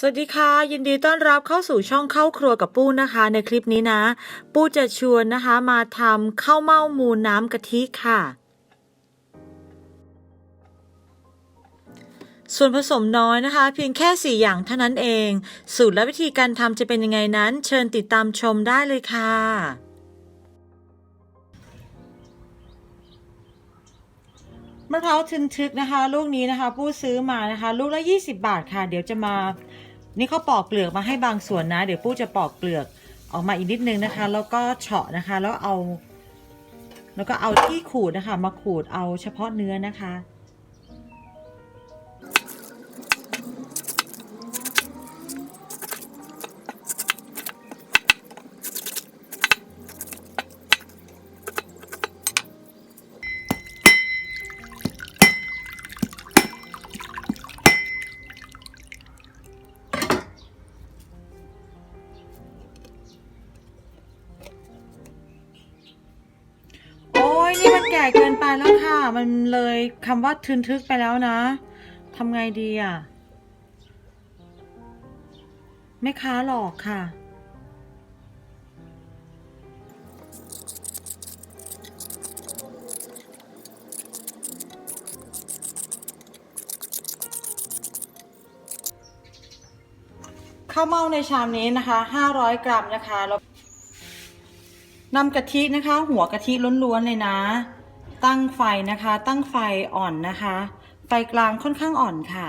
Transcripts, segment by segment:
สวัสดีค่ะ ยินดีต้อนรับเข้าสู่ช่องเข้าครัวกับปู้นะคะ ในคลิปนี้นะ ปู้จะชวนนะคะมาทำข้าวเม่ามูนน้ำกะทิค่ะ ส่วนผสมน้อยนะคะ เพียงแค่ 4 อย่างเท่านั้นเอง สูตรและวิธีการทำจะเป็นยังไงนั้น เชิญติดตามชมได้เลยค่ะมะพร้าวทึนทึกนะคะ ลูกนี้นะคะปู้ซื้อมานะคะ ลูกละ 20 บาทค่ะ เดี๋ยวจะมา นี่เขาปอกเปลือกมาให้บางส่วนนะ เดี๋ยวปู้จะปอกเปลือกออกมาอีกนิดนึงนะคะ แล้วก็เฉาะนะคะ แล้วเอา แล้วก็เอาที่ขูดนะคะ มาขูดเอาเฉพาะเนื้อนะคะ แก่เกินไปแล้วค่ะ มันเลยคำว่าทึนทึกไปแล้วนะทำไงดีอะ ไม่ค้าหลอกค่ะ ข้าวเม่าในชามนี้นะคะ 500 กรัมนะคะแล้วนำกะทินะคะ หัวกะทิล้วนๆเลยนะ ตั้งไฟนะคะ ตั้งไฟอ่อนนะคะ ไฟกลางค่อนข้างอ่อนค่ะ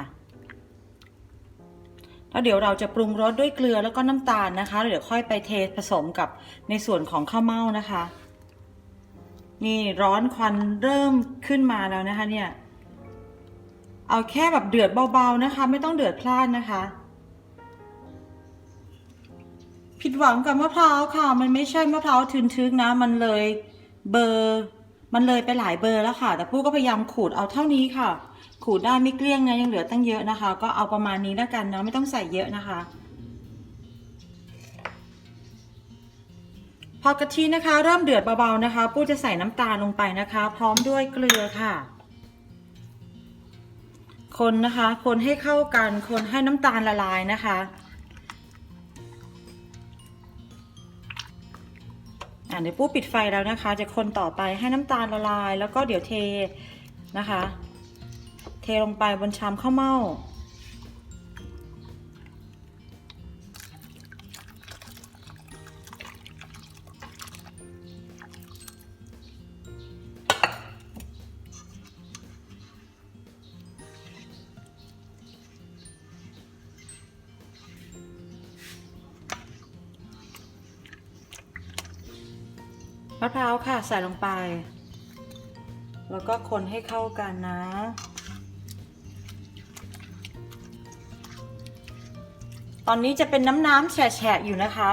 แล้วเดี๋ยวเราจะปรุงรสด้วยเกลือแล้วก็น้ำตาลนะคะ เดี๋ยวค่อยไปเทผสมกับในส่วนของข้าวเม่านะคะ นี่ร้อนควันเริ่มขึ้นมาแล้วนะคะเนี่ย เอาแค่แบบเดือดเบาๆนะคะ ไม่ต้องเดือดพล่านนะคะ ผิดหวังกับมะพร้าวค่ะ มันไม่ใช่มะพร้าวทึนทึกนะ มันเลยเบอร์ มันเลยไปหลายเบอร์แล้วค่ะ แต่ผู้ก็พยายามขูดเอาเท่านี้ค่ะ ขูดได้ไม่เกลี้ยงนะยังเหลือตั้งเยอะนะคะ ก็เอาประมาณนี้แล้วกันเนาะไม่ต้องใส่เยอะนะคะ พอกะทินะคะ เริ่มเดือดเบาๆนะคะปู้จะใส่น้ำตาลลงไปนะคะ พร้อมด้วยเกลือค่ะ คนนะคะ คนให้เข้ากัน คนให้น้ำตาลละลายนะคะ เดี๋ยวปู้ปิดไฟแล้วนะคะ จะคนต่อไปให้น้ำตาลละลาย แล้วก็เดี๋ยวเทนะคะ เทลงไปบนชามข้าวเม่า มะพร้าวค่ะใส่ลงไป แล้วก็คนให้เข้ากันนะ ตอนนี้จะเป็นน้ำน้ำๆแฉะๆอยู่นะคะ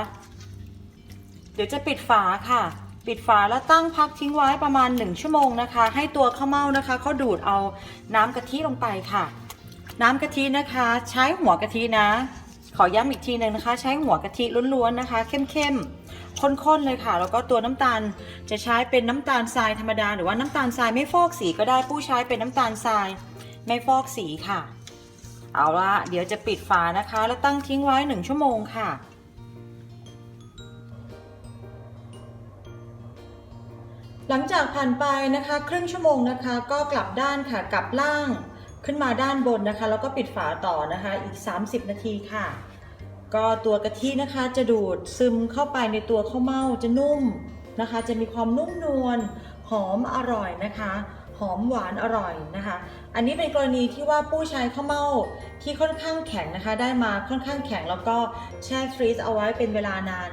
เดี๋ยวจะปิดฝาค่ะ ปิดฝาแล้วตั้งพักทิ้งไว้ประมาณ 1 ชั่วโมงนะคะ ให้ตัวข้าวเม่านะคะเขาดูดเอาน้ำกะทิลงไปค่ะ น้ำกะทินะคะ ใช้หัวกะทินะ ขอย้ำอีกทีหนึ่งนะคะ ใช้หัวกะทิล้วนๆนะคะ เข้มๆ ข้นๆเลยค่ะ แล้วก็ตัวน้ำตาลจะใช้เป็นน้ำตาลทรายธรรมดา หรือว่าน้ำตาลทรายไม่ฟอกสีก็ได้ผู้ใช้เป็นน้ำตาลทรายไม่ฟอกสีค่ะ เอาละเดี๋ยวจะปิดฝานะคะ แล้วตั้งทิ้งไว้1ชั่วโมงค่ะ หลังจากผ่านไปนะคะ ครึ่งชั่วโมงนะคะ ก็กลับด้านค่ะกลับล่างขึ้นมาด้านบนนะคะ แล้วก็ปิดฝาต่อนะคะอีก 30 นาทีค่ะ ก็ตัวกะทินะคะจะดูดซึมเข้าไปในตัวข้าวเม่าจะนุ่มนะคะ จะมีความนุ่มนวลหอมอร่อยนะคะ หอมหวานอร่อยนะคะ อันนี้เป็นกรณีที่ว่าผู้ใช้ข้าวเม่าที่ค่อนข้างแข็งนะคะ ได้มาค่อนข้างแข็งแล้วก็แช่ฟรีซเอาไว้เป็นเวลานาน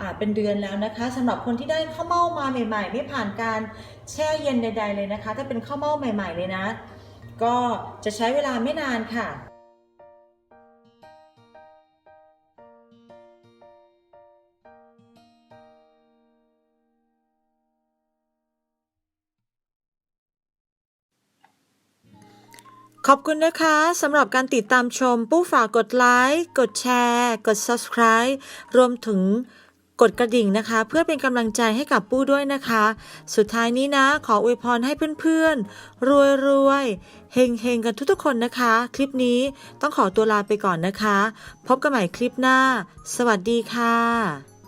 อ่าเป็นเดือนแล้วนะคะสำหรับคนที่ได้ข้าวเม่ามาใหม่ ๆ ไม่ผ่านการแช่เย็นใด ๆ เลยนะคะ ถ้าเป็นข้าวเม่าใหม่ ๆ เลยนะ ก็จะใช้เวลาไม่นานค่ะ ขอบคุณนะคะสำหรับการติดตามชม ปู้ฝากกดไลค์กดแชร์ กด subscribe รวมถึงกดกระดิ่งนะคะ เพื่อเป็นกำลังใจให้กับปู้ด้วยนะคะ สุดท้ายนี้นะ ขออวยพรให้เพื่อนๆ รวยๆเฮงๆกันทุกๆคนนะคะ คลิปนี้ต้องขอตัวลาไปก่อนนะคะ พบกันใหม่คลิปหน้า สวัสดีค่ะ